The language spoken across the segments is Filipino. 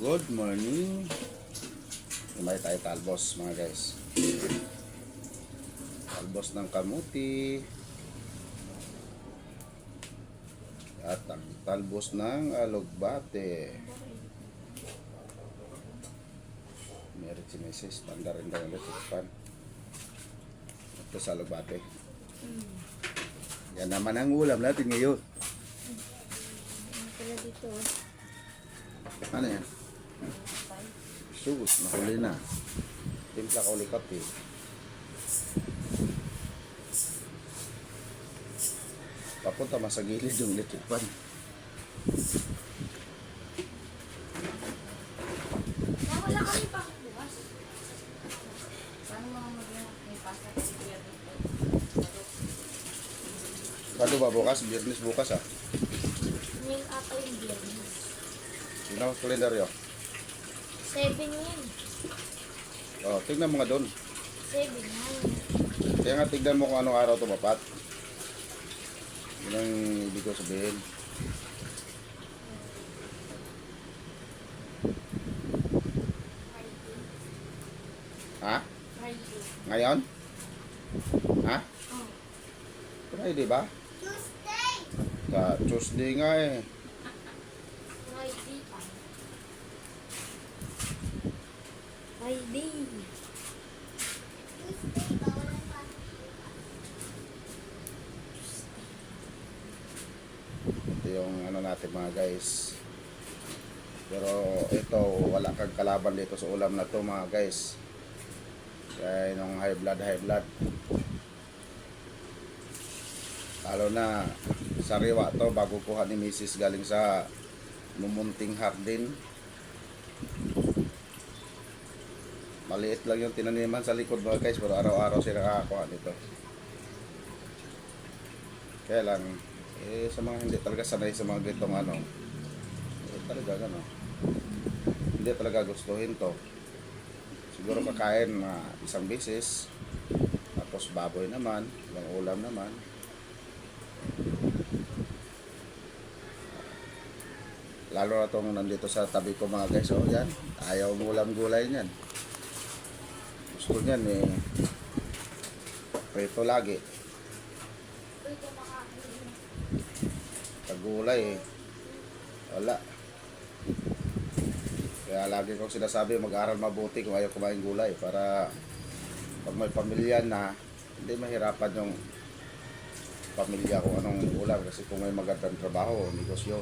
Good morning. Umay tayo talbos mga guys. Talbos ng kamuti. At talbos ng alugbate. Meron si Mrs. Panda rin daw ulit. Ito sa alugbate. Yan naman ang ulam natin ngayon. Ano dito? Ano yan? Sus, nahuli na. Timpla ka ulit kape. Papunta mas sa gilid yung electric pan. Wala kami pa bukas. Paano mga mag may pasta kasi kuya dito? Kado ba bukas? Biyernes bukas ah. Ngayon ata yung biyernes. Sino ang kalendaryo? Seven yan. Oh, tignan mo nga doon. Seven yan. Kaya nga tignan mo kung anong araw tumapat. Yun ang ibig ko sabihin. Ha? Friday. Ngayon? Ha? Oh. Friday ba? Tuesday! Ka Tuesday nga eh. Friday pa. Friday. Ito yung ano natin mga guys. Pero ito, wala kang kalaban dito sa ulam na to mga guys. Kaya nung high blood, high blood. Lalo na sariwa to bago kuha ni Mrs. galing sa mumunting hardin. Maliit lang yung tinaniman sa likod mga guys pero araw-araw sila nakakakuha nito. Kaya lang, eh, sa mga hindi talaga sanay sa mga ganitong ano, eh, talaga gano. Hindi talaga gustuhin to. Siguro kakain na isang beses, tapos baboy naman, ibang ulam naman. Lalo na itong nandito sa tabi ko mga guys, oh yan, ayaw ng ulam gulay niyan. Gusto niyan eh, prito lagi. Pagulay eh. Wala. Kaya lagi kong sinasabi mag-aral mabuti kung ayaw kumain gulay para pag may pamilya na hindi mahirapan yung pamilya kung anong ulam kasi kung may magandang trabaho, negosyo.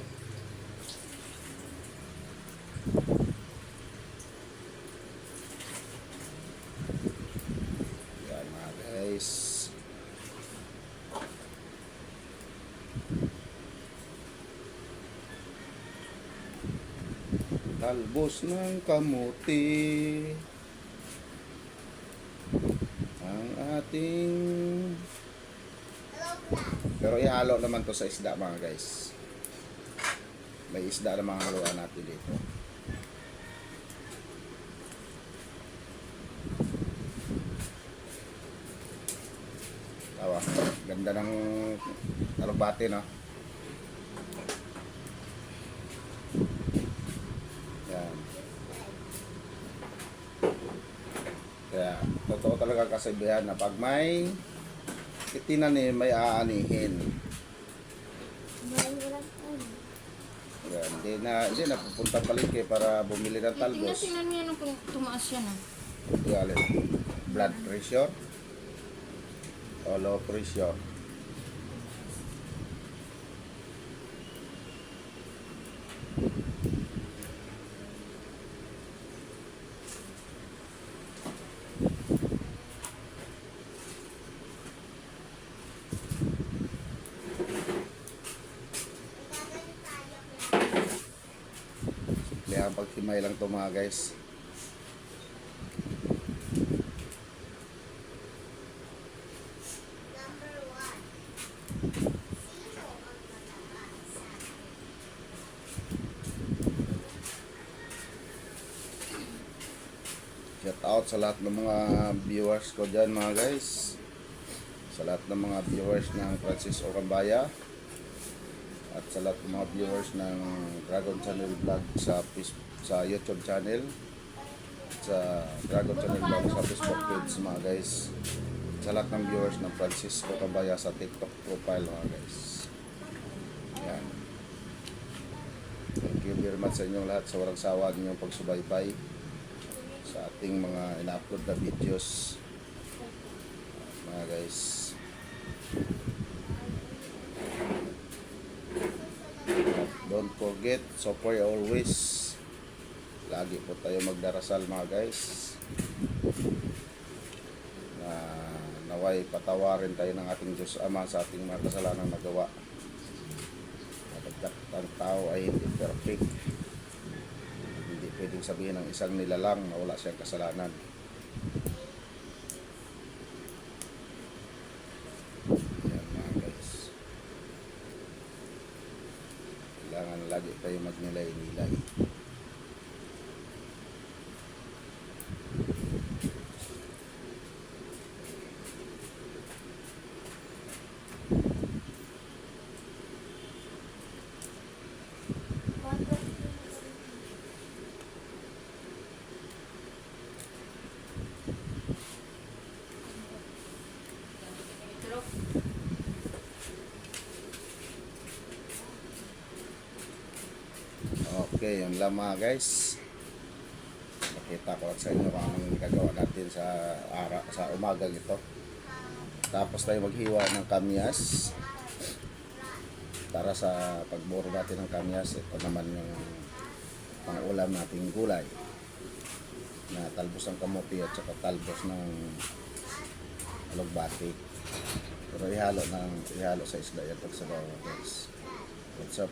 Yan mga guys. Talbos ng kamuti. Ang ating pero ihalo naman to sa isda mga guys. May isda na mga haluan natin dito. Tawa. Ganda ng alubate no Yan. Kaya, totoo talaga kasabihan na pag may itinanim, may aanihin. Yan. Hindi na, hindi na pupunta palengke para bumili ng talbos. tingnan mo yan kung tumaas yan ah. Ito alin. Blood pressure. O low pressure. Kaya pagtimay lang to mga guys. Shout out sa lahat ng mga viewers ko dyan mga guys. Sa lahat ng mga viewers ng Francis Ocambaya. at sa lahat ng mga viewers ng Dragon Channel Vlog sa fis- sa YouTube channel sa Dragon Channel Vlog sa Facebook page mga guys. Sa lahat ng viewers ng Francisco Cabaya sa TikTok profile mga guys. Yan. Thank you very much sa inyong lahat sa walang sawa ninyong pagsubaybay sa ating mga ina-upload na videos. Mga guys. Don't forget pray always lagi po tayo magdarasal mga guys. Na naway patawarin tayo ng ating Diyos Ama sa ating mga kasalanan nagawa. Napagkat ang tao ay hindi perfect. Hindi pwedeng sabihin ng isang nilalang na wala siyang kasalanan. Yan mga guys. Kailangan lagi tayo magnilay-nilay Pero, Okay, yun lang mga guys. Nakita ko sa inyo kung anong gagawa natin sa ara sa umagang ito. Tapos tayo maghiwa ng kamyas para sa pagburo natin ng kamyas. Ito naman yung pangulam nating gulay na talbos ng kamote at saka talbos ng alugbati. Pero ihalo ng ihalo sa isda yan pag guys. What's up?